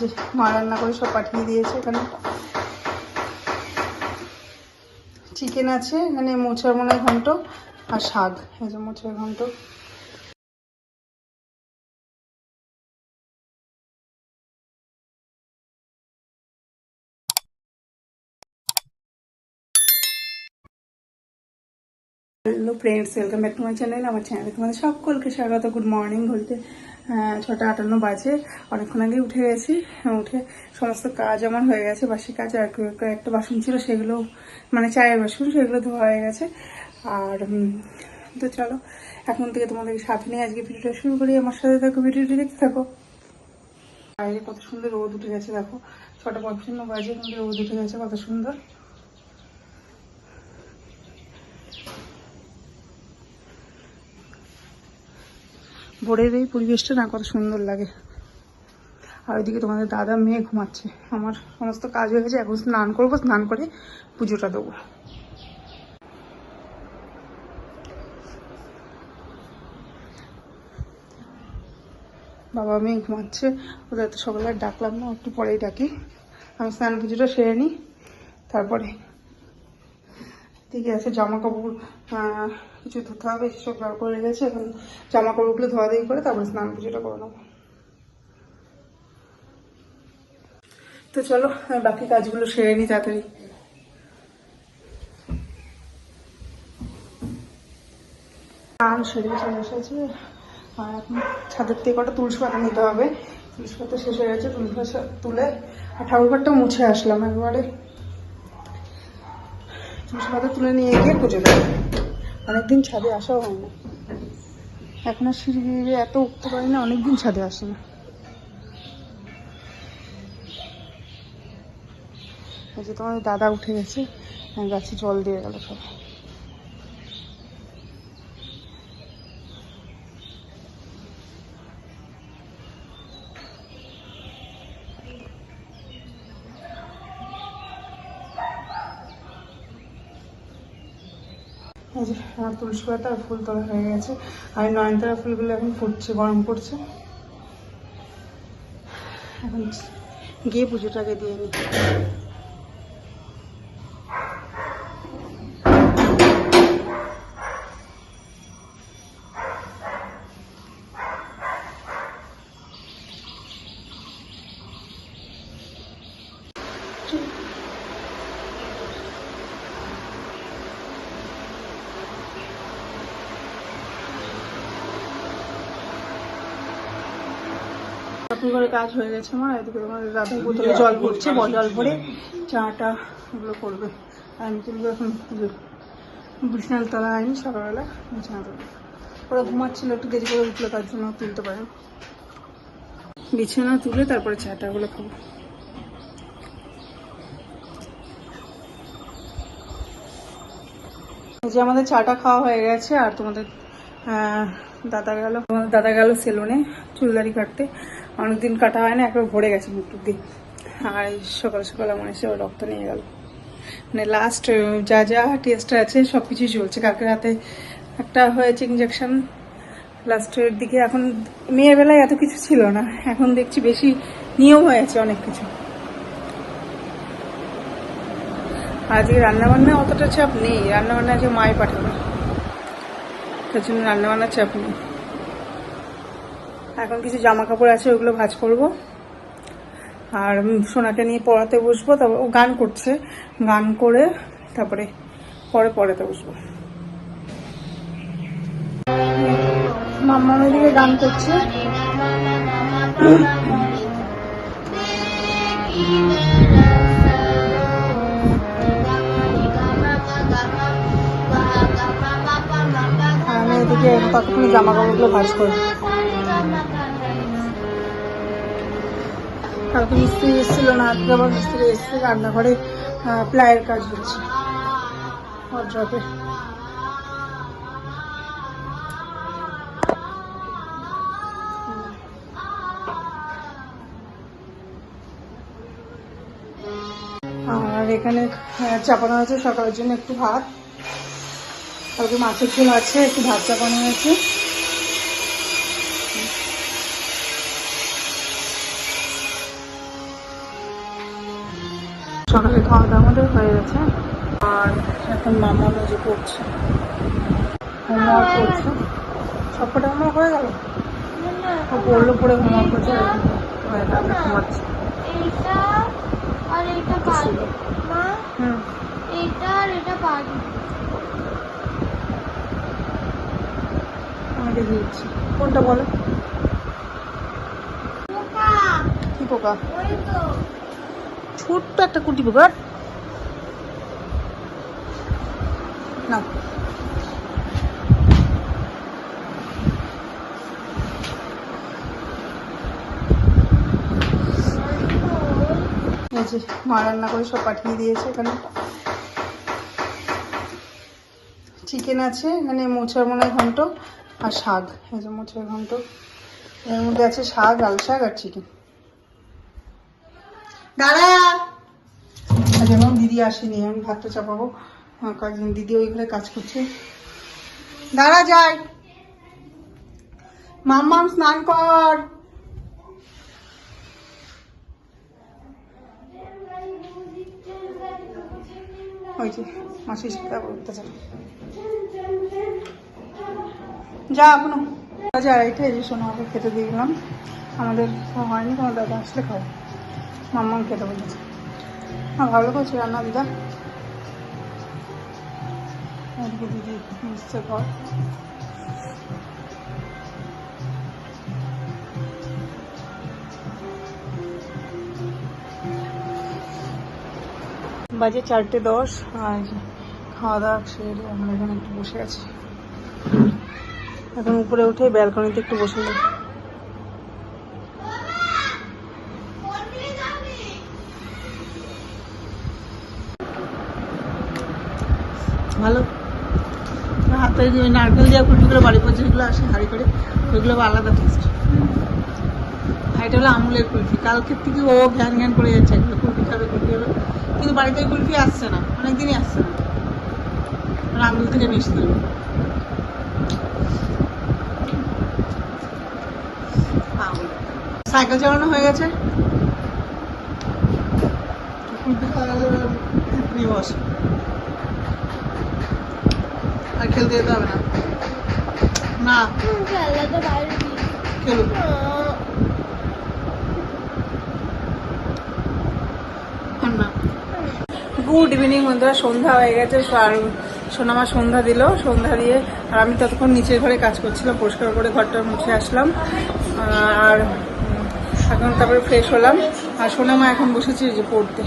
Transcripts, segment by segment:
যে মা রান্না করে সব পাঠিয়ে দিয়েছে এখানে। চিকেন আছে, এখানে মোচার মনে ঘন্ট আর শাক, এই যে মোচার ঘন্ট। Hello friends welcome back to my channel আমার চ্যানেলে তোমাদের সকলকে স্বাগত। গুড মর্নিং বলতে ছটা আটান্ন বাজে। অনেকক্ষণ আগে উঠে গেছি। উঠে সমস্ত কাজ আমার হয়ে গেছে। বাসি কাজ আর একটা বাসন ছিল, সেগুলো মানে চায়ের বাসন, সেগুলো ধোয়া হয়ে গেছে। আর তো চলো, এখন থেকে তোমাদেরকে সাথে নিয়ে আজকে ভিডিওটা শুরু করি। আমার সাথে থাকো, ভিডিওটি দেখতে থাকো। বাইরে কত সুন্দর রোদ উঠে গেছে, দেখো। ছটা পঞ্চান্ন বাজে রোদ উঠে গেছে, কত সুন্দর। ভোরের এই পরিবেশটা না কত সুন্দর লাগে। আর ওইদিকে তোমাদের দাদা মেয়ে ঘুমাচ্ছে। আমার সমস্ত কাজ হয়ে গেছে, এখন স্নান করব, স্নান করে পুজোটা দেবো। বাবা মেয়ে ঘুমাচ্ছে, ওদের তো সকালে ডাকলাম না, একটু পরেই ডাকি। আমি স্নান পুজোটা সেরে নিই, তারপরে ঠিক আছে জামা কাপড় কিছু ধুতে হবে, সেসব বার করে রেখেছে, এখন জামা কাপড়গুলো ধোয়া দিয়ে করে তারপরে স্নান পুজোটা করে নেব। তো চলো বাকি কাজগুলো সেরে নিই তাড়াতাড়ি। স্নান সেরে চলে এসেছে, আর এখন ছাদের থেকে কটা তুলসী পাতা নিতে হবে। তুলসী পাতা শেষ হয়ে গেছে, তুলসী পাতা তুলে, আর ঠাকুরঘরটা মুছে আসলাম একবারে। তুলসী তুলে নিয়ে গিয়ে পুজো দেবো। অনেকদিন ছাদে আসাও হয় না এখন আর সিঁড়ি বেয়ে এত উঠতে পারি না, অনেকদিন ছাদে আসি না যে তোমার দাদা উঠে গেছে, গাছে জল দিয়ে গেল সব। এই যে আমার তুলসী পাতা আর ফুল তোলা হয়ে গেছে। আর নয়নতারা ফুলগুলো এখন ফুটছে, গরম পড়ছে। এখন গিয়ে পুজোটাকে দিয়ে নিই আপনি করে কাজ হয়ে গেছে আমার, এদিকে তোমার দাদা বোতলে জল জল ভরে চাটা এগুলো করবে। আমি তুলবো এখন তলা আইনি সকালবেলা বিছানা ওরা ঘুমাচ্ছিল, একটু দেরি করে উঠল, তার জন্য তুলতে পারেন। বিছানা তুলে তারপরে চাটা ওগুলো খাব। যে আমাদের চাটা খাওয়া হয়ে গেছে, আর তোমাদের দাদা গেল, তোমাদের দাদা গেল সেলুনে চুলদারি কাটতে। অনেকদিন কাটা হয় না একবার ভরে গেছে মুখ টুক দিয়ে। আর সকাল সকাল আমার এসে রক্ত নিয়ে গেল। মানে লাস্ট যা যা টেস্ট আছে সব কিছুই চলছে। কালকে রাতে একটা হয়েছে ইঞ্জেকশন লাস্টের দিকে এখন মেয়ের বেলায় এত কিছু ছিল না। এখন দেখছি বেশি নিয়ম হয়েছে অনেক কিছু। আজকে রান্নাবান্না অতটা চাপ নেই। রান্নাবান্না আজকে মাই পাঠাবে, তার জন্য রান্নাবান্নার চাপ নেই। এখন কিছু জামা কাপড় আছে, ওগুলো ভাজ করব। আর সোনাকে নিয়ে পড়াতে বসবো, তারপর ও গান করছে। গান করে তারপরে, পরে পড়াতে বসবো। মাম্মা দিকে গান করছে। আমি এদিকে জামা কাপড়গুলো ভাজ করব কালকে মিস্ত্রি এসেছিল না আজকে আবার মিস্ত্রি এসেছে, রান্নাঘরে প্লায়ের কাজ হচ্ছে। আর এখানে চাপানো আছে সকালের জন্য একটু ভাত। কালকে মাছের ঝোল আছে, একটু ভাত চাপানো হয়েছে। সকালে খাওয়া দাওয়া আমাদের হয়ে গেছে। আর এখন মামা যে করছে। হোমওয়ার্ক করছে। সবকটা হোমওয়ার্ক হয়ে গেল? ও পড়ল পড়ে হোমওয়ার্ক করছে হয়ে গেল ঘুমাচ্ছে। এইটা আর এইটা পারি মা হুম। এইটা আর এটা পারি দেখে কোনটা বলো? কি পোকা? তো। ছোট্ট একটা কুটি পোকা না মা রান্না করে সব পাঠিয়ে দিয়েছে এখানে। চিকেন আছে, এখানে মোচার মনে ঘন্ট আর শাক, এই যে মোচার ঘন্ট। এর মধ্যে আছে শাক লাল শাক আর চিকেন দাঁড়া আজ এখন দিদি আসেনি আমি ভাতটা চাপাবো। হ্যাঁ, দিদি ওই কাজ করছে। দাঁড়া যাই। মাম্মাম স্নান কর। ওই যে মাসি বলতে যা এখনও। আজ আড়াইটা এই যে সোনাকে খেতে দিয়ে দিলাম আমাদের হয়নি তোমার দাদা আসলে খাও মাম্মাম খেতে বলেছে। হ্যাঁ ভালো করছে রান্না দিদা? এদিকে দিদি বাজে চারটে দশ আর খাওয়া দাওয়া সেরে আমরা এখানে একটু বসে আছি। এখন উপরে উঠে ব্যালকনিতে একটু বসে নিই ভালো। হাতে ওই নারকেল দেওয়া কুলফিগুলো বাড়ি পর্যন্ত যেগুলো আসে, হাঁড়ি করে, ওইগুলো আলাদা টেস্ট আর এটা হলো আমুলের কুলফি। কালকের থেকে ও ঘ্যান ঘ্যান করে যাচ্ছে, এগুলো কুলফি খাবে, কুলফি হবে কিন্তু বাড়িতে কুলফি আসছে না, অনেকদিনই আসছে না। আমুল থেকে মিশতে দেবে সাইকেল চালানো হয়ে গেছে? কুলফি খাওয়া দিবস আর খেলতে যেতে হবে না। না। খেলো। গুড ইভিনিং বন্ধুরা, সন্ধ্যা হয়ে গেছে, আর সোনামা সন্ধ্যা দিল, সন্ধ্যা দিয়ে আর আমি ততক্ষণ নিচের ঘরে কাজ করছিলাম, পরিষ্কার করে ঘরটা মুছে আসলাম, আর এখন তারপরে ফ্রেশ হলাম, আর সোনামা এখন বসেছে যে পড়তে।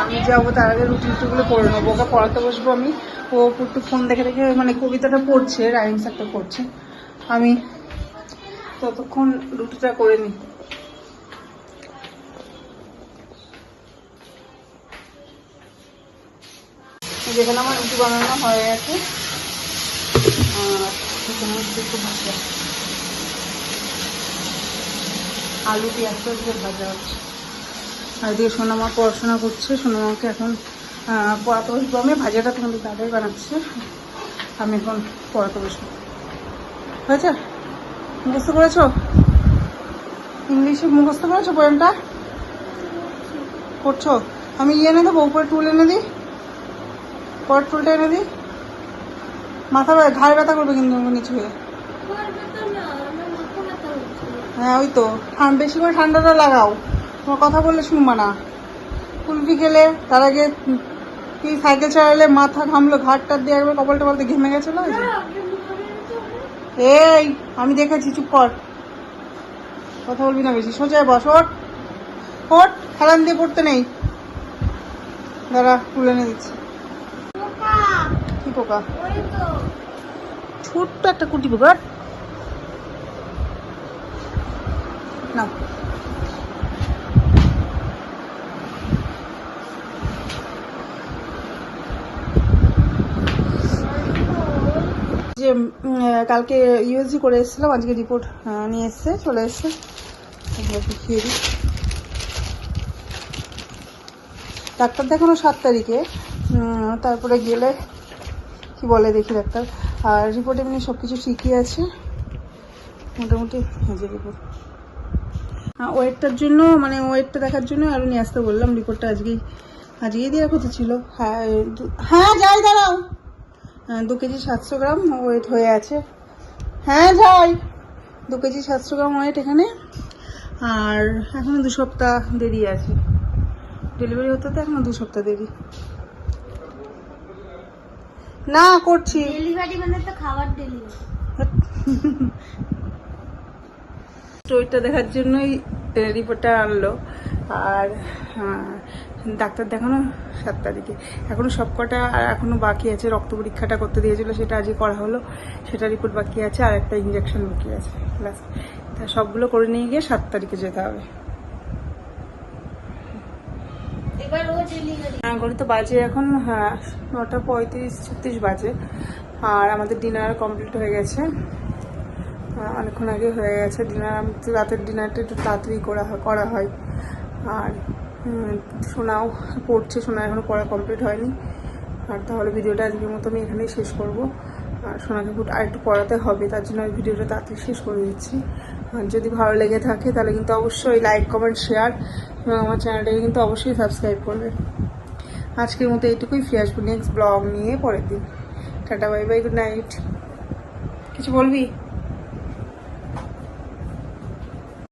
আমি যাব তার আগে রুটি টুটিগুলো করে নেব। ওকে পড়াতে বসবো আমি। ও একটু ফোন দেখে দেখে মানে কবিতাটা পড়ছে রাইমস একটা পড়ছে। আমি ততক্ষণ রুটিটা করে নিই। যেখানে আমার রুটি বানানো হয়ে গেছে। আলু পেঁয়াজ ভাজা হচ্ছে। আর এদিকে সোনামা পড়াশোনা করছে। সোনামাকে এখন পড়াতে বসবো। আমি ভাজাটা তোমাদের দাদাই বানাচ্ছে। আমি এখন পড়াতে বসবো। হয়েছে? মুখস্থ করেছ? ইংলিশে মুখস্থ করেছ পোয়েমটা করছ? আমি ইয়ে এনে দেবো উপরে টুল এনে দিই? পরের টুলটা এনে দিই? মাথা ঘাড় ব্যথা করবে কিন্তু নিচু হয়ে। হ্যাঁ ওই তো। বেশি করে ঠান্ডাটা লাগাও। তোমার কথা বললে শুনবা না। কুলফি খেলে তার আগে তুই সাইকেল চালালে মাথা ঘামলো ঘাট টাট দিয়ে একবার কপাল টপালতে ঘেমে গেছিল। এই আমি দেখেছি চুপ কর। কথা বলবি না বেশি সোজা বস ওট ওট খেলান দিয়ে পড়তে নেই। দাঁড়া তুলে এনে দিচ্ছি। কি পোকা? ছোট্ট একটা কুটি পোকা না যে কালকে ইউএসজি করে এসেছিলাম, আজকে রিপোর্ট নিয়ে এসছে, চলে এসছে। দেখিয়ে দিই। ডাক্তার দেখানো সাত তারিখে তারপরে গেলে কি বলে দেখি ডাক্তার। আর রিপোর্ট এমনি সব কিছু ঠিকই আছে। মোটামুটি যে রিপোর্ট ওয়েটটার জন্য মানে ওয়েটটা দেখার জন্য আরও নিয়ে আসতে বললাম। রিপোর্টটা আজকেই আজকেই দেওয়ার কথা ছিল। হ্যাঁ হ্যাঁ যাই, দাঁড়াও। হ্যাঁ দু কেজি সাতশো গ্রাম ওয়েট হয়ে আছে। হ্যাঁ যাই। দু কেজি সাতশো গ্রাম ওয়েট এখানে। আর এখনও দু সপ্তাহ দেরি আছে। ডেলিভারি হতে তো এখনও দু সপ্তাহ দেরি। না করছি। ডেলিভারি মানে তো খাবার ডেলিভারি স্টোরিটা দেখার জন্যই রিপোর্টটা আনলো। আর আহ, ডাক্তার দেখানো সাত তারিখে এখনও সবকটা আর এখনও বাকি আছে। রক্ত পরীক্ষাটা করতে দিয়েছিল সেটা আজকে করা হলো। সেটা রিপোর্ট বাকি আছে আর একটা ইঞ্জেকশন বাকি আছে। ব্যাস। তা সবগুলো করে নিয়ে গিয়ে সাত তারিখে যেতে হবে। এবার ও ঘড়ি তো বাজে এখন। হ্যাঁ নটা পঁয়ত্রিশ ছত্রিশ বাজে। আর আমাদের ডিনার কমপ্লিট হয়ে গেছে। অনেকক্ষণ আগে হয়ে গেছে ডিনার রাতের ডিনারটা একটু তাড়াতাড়ি করা হয় করা হয়। আর সোনাও পড়ছে, সোনা এখনও পড়া কমপ্লিট হয়নি। আর তাহলে ভিডিওটা আজকের মতো আমি এখানেই শেষ করব। আর সোনাকে একটু আর একটু পড়াতে হবে, তার জন্য আমি ভিডিওটা তাড়াতাড়ি শেষ করে দিচ্ছি। আর যদি ভালো লেগে থাকে, তাহলে কিন্তু অবশ্যই লাইক কমেন্ট শেয়ার এবং আমার চ্যানেলটাকে কিন্তু অবশ্যই সাবস্ক্রাইব করবে। আজকের মতো এইটুকুই, ফিরে আসব নেক্সট ব্লগ নিয়ে পরের দিন। Tata bye bye good night কিছু বলবি?